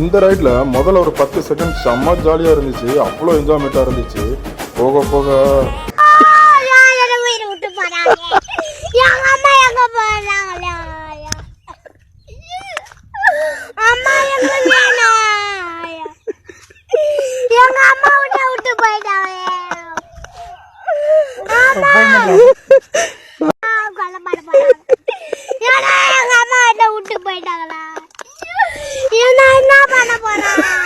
இந்த ரைடில் முதல்ல ஒரு பத்து செகண்ட் செம்ம ஜாலியாக இருந்துச்சு. அவ்வளோ என்ஜாய்மெண்ட்டாக இருந்துச்சு. போக போக. உயிரை விட்டு போறாங்க எங்க அம்மா. para.